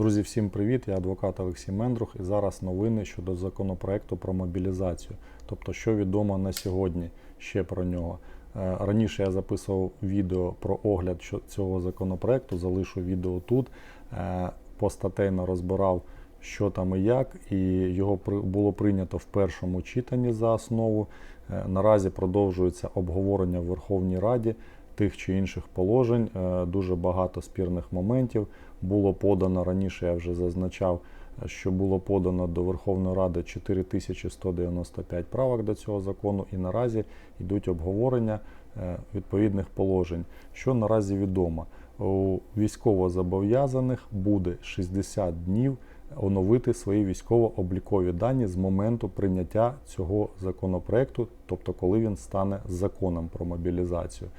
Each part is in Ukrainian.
Друзі, всім привіт! Я адвокат Олексій Мендрух і зараз новини щодо законопроекту про мобілізацію. Тобто, що відомо на сьогодні ще про нього. Е, Раніше я записував відео про огляд цього законопроекту, залишу відео тут. Е, Постатейно розбирав, що там і як, і його було прийнято в першому читанні за основу. Е, Наразі продовжується обговорення в Верховній Раді тих чи інших положень. Е, Дуже багато спірних моментів було подано раніше. Я вже зазначав, е, що було подано до Верховної Ради 4195 правок до цього закону, і наразі йдуть обговорення е, відповідних положень. Що наразі відомо, у військовозобов'язаних буде 60 днів оновити свої військово-облікові дані з моменту прийняття цього законопроекту, тобто коли він стане законом про мобілізацію.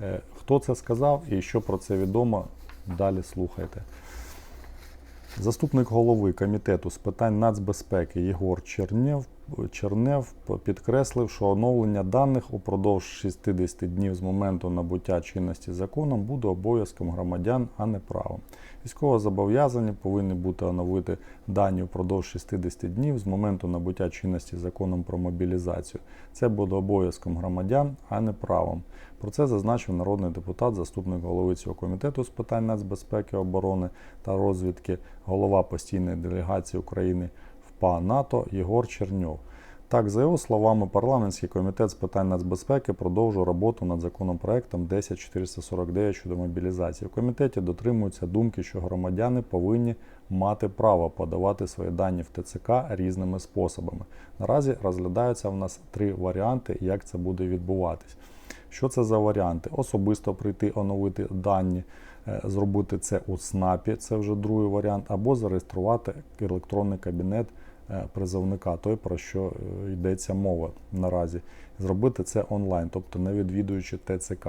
Е, Хто це сказав і що про це відомо, далі слухайте. Заступник голови комітету з питань нацбезпеки Єгор Чернєв, Чернев підкреслив, що оновлення даних упродовж 60 днів з моменту набуття чинності законом буде обов'язком громадян, а не правом. Військовозобов'язані повинні бути оновити дані упродовж 60 днів з моменту набуття чинності законом про мобілізацію. Це буде обов'язком громадян, а не правом. Про це зазначив народний депутат, заступник голови цього комітету з питань нацбезпеки, оборони та розвідки, голова постійної делегації України ПА НАТО Єгор Черньов. Так, за його словами, парламентський комітет з питань нацбезпеки продовжує роботу над законопроектом 10449 щодо мобілізації. У комітеті дотримуються думки, що громадяни повинні мати право подавати свої дані в ТЦК різними способами. Наразі розглядаються в нас три варіанти, як це буде відбуватись. Що це за варіанти? Особисто прийти оновити дані, е, зробити це у СНАПі, це вже другий варіант, або зареєструвати електронний кабінет призовника, той про що е, йдеться мова наразі. Зробити це онлайн, тобто не відвідуючи ТЦК.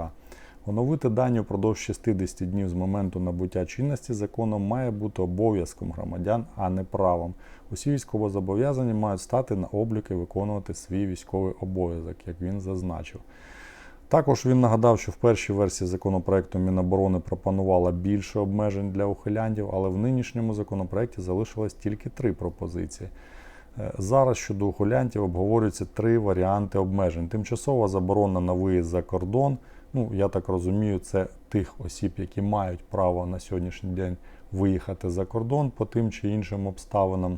Оновити дані впродовж 60 днів з моменту набуття чинності законом має бути обов'язком громадян, а не правом. Усі військовозобов'язані мають стати на облік і виконувати свій військовий обов'язок, як він зазначив. Також він нагадав, що в першій версії законопроекту Міноборони пропонувала більше обмежень для ухилянтів, але в нинішньому законопроекті залишилось тільки три пропозиції. Е, Зараз щодо ухилянтів обговорюються три варіанти обмежень. Тимчасова заборона на виїзд за кордон. Ну, я так розумію, це тих осіб, які мають право на сьогоднішній день виїхати за кордон по тим чи іншим обставинам.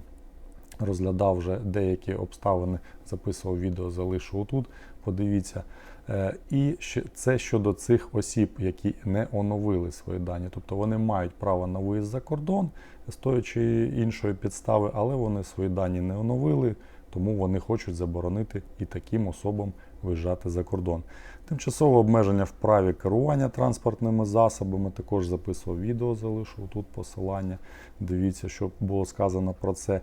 Розглядав вже деякі обставини, записував відео, залишу тут. Подивіться. Е, І це щодо цих осіб, які не оновили свої дані. Тобто вони мають право на виїзд за кордон з тої чи іншої підстави, але вони свої дані не оновили, тому вони хочуть заборонити і таким особам виїжджати за кордон. Тимчасове обмеження в праві керування транспортними засобами. Також записував відео, залишу тут посилання. Дивіться, що було сказано про це.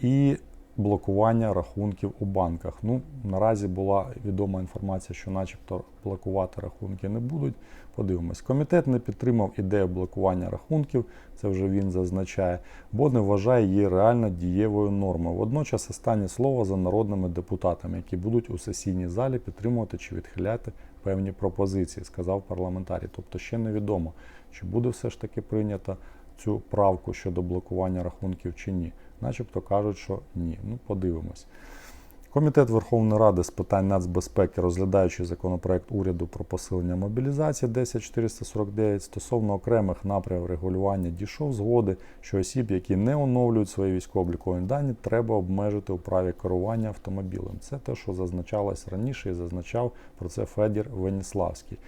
І блокування рахунків у банках. Ну, наразі була відома інформація, що начебто блокувати рахунки не будуть. Подивимось. Комітет не підтримав ідею блокування рахунків, це вже він зазначає, бо не вважає її реально дієвою нормою. Водночас останнє слово за народними депутатами, які будуть у сесійній залі підтримувати чи відхиляти певні пропозиції, сказав парламентарій. Тобто ще невідомо, чи буде все ж таки прийнято цю правку щодо блокування рахунків чи ні. Начебто кажуть, що ні. Ну, подивимось. Комітет Верховної Ради з питань нацбезпеки, розглядаючи законопроект уряду про посилення мобілізації 10449 стосовно окремих напрямів регулювання дійшов згоди, що осіб, які не оновлюють свої військово-облікові дані, треба обмежити у праві керування автомобілем. Це те, що зазначалось раніше, і зазначав про це Федір Веніславський.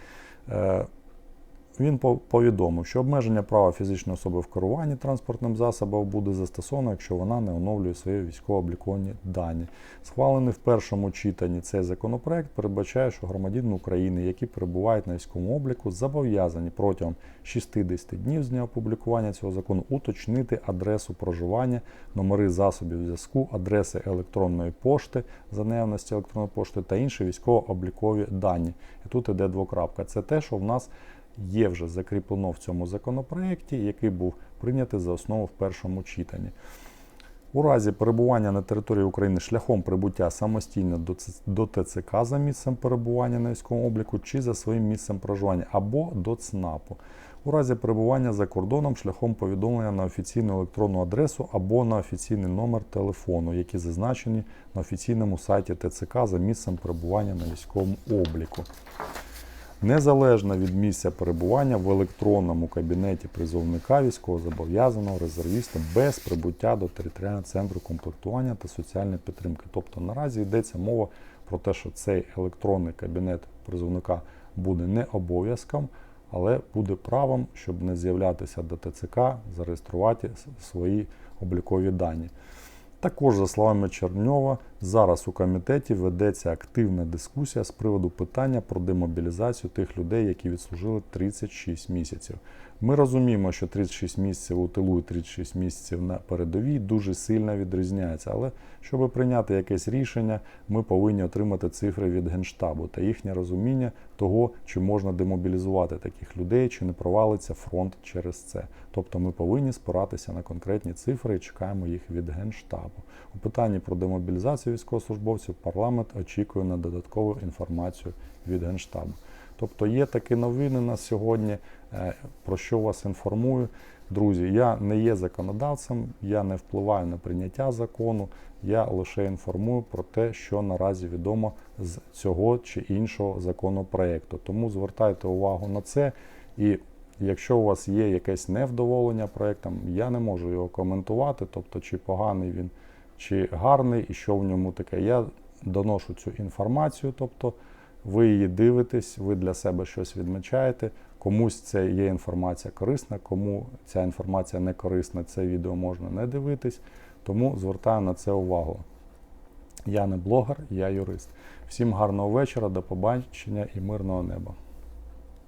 Він по- повідомив, що обмеження права фізичної особи в керуванні транспортним засобом буде застосовано, якщо вона не оновлює свої військово-облікові дані. Схвалений в першому читанні цей законопроект передбачає, що громадяни України, які перебувають на військовому обліку, зобов'язані протягом 60 днів з дня опублікування цього закону уточнити адресу проживання, номери засобів зв'язку, адреси електронної пошти за наявності електронної пошти та інші військово-облікові дані. І тут іде двокрапка. Це те, що в нас є вже закріплено в цьому законопроекті, який був прийнятий за основу в першому читанні. У разі перебування на території України шляхом прибуття самостійно до ТЦК за місцем перебування на військовому обліку чи за своїм місцем проживання або до ЦНАПу. у разі перебування за кордоном шляхом повідомлення на офіційну електронну адресу або на офіційний номер телефону, які зазначені на офіційному сайті ТЦК за місцем перебування на військовому обліку. Незалежно від місця перебування в електронному кабінеті призовника військовозобов'язаного резервіста без прибуття до територіального центру комплектування та соціальної підтримки. Тобто наразі йдеться мова про те, що цей електронний кабінет призовника буде не обов'язком, але буде правом, щоб не з'являтися до ТЦК, зареєструвати свої облікові дані. Також, за словами Черньова, зараз у комітеті ведеться активна дискусія з приводу питання про демобілізацію тих людей, які відслужили 36 місяців. Ми розуміємо, що 36 місяців у тилу і 36 місяців на передовій дуже сильно відрізняється. Але щоб прийняти якесь рішення, ми повинні отримати цифри від Генштабу та їхнє розуміння того, чи можна демобілізувати таких людей, чи не провалиться фронт через це. Тобто ми повинні спиратися на конкретні цифри і чекаємо їх від Генштабу. У питанні про демобілізацію військовослужбовців парламент очікує на додаткову інформацію від Генштабу. Тобто є такі новини на сьогодні, е, про що вас інформую. Друзі, я не є законодавцем, я не впливаю на прийняття закону, я лише інформую про те, що наразі відомо з цього чи іншого законопроекту. Тому звертайте увагу на це. І якщо у вас є якесь невдоволення проектом, я не можу його коментувати, тобто чи поганий він, чи гарний, і що в ньому таке. Я доношу цю інформацію, тобто ви її дивитесь, ви для себе щось відмічаєте. Комусь це є інформація корисна, кому ця інформація не корисна, це відео можна не дивитись. Тому звертаю на це увагу. Я не блогер, я юрист. Всім гарного вечора, до побачення і мирного неба.